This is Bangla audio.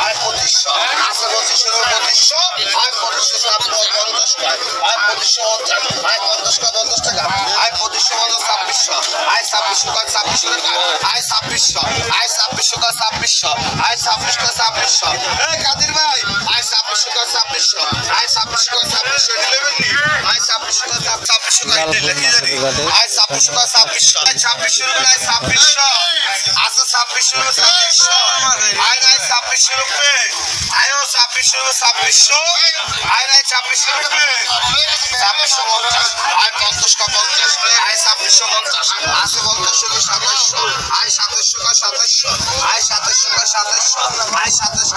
I put পঞ্চাশ কয় আয় পঁচিশশো আয় পঞ্চাশ কয় পঞ্চাশ টাকা? আয় পঁচিশশো পঞ্চাশ ছাব্বিশশো আয় ছাব্বিশশো কয় ছাব্বিশশো টাকা? আয় ছাব্বিশশো আয় ছাব্বিশশো কয় ছাব্বিশশো আয় ছাব্বিশ কয় ছাব্বিশশো। এই কাদির ভাই আয় ছাব্বিশশো কয় ছাব্বিশশো আয় ছাব্বিশশো কয় ছাব্বিশশো। নেবেন নি? আয় ছাব্বিশশো কয় ছাব্বিশশো। কয় দিলে কি জানি আয় ছাব্বিশশো কয় ছাব্বিশশো। আয় ছাব্বিশশো আয় ছাব্বিশশো। ছাব্বিশশো ছাব্বিশশো। ছাব্বিশশো ছাব্বিশশো। আয় নাই ছাব্বিশশো ছাব্বিশশো পঞ্চাশ। আয় পঞ্চাশ কয় পঞ্চাশ আয় ছাব্বিশশো পঞ্চাশ। আছে পঞ্চাশশো কয় সাতাশশো। আয় সাতাশশো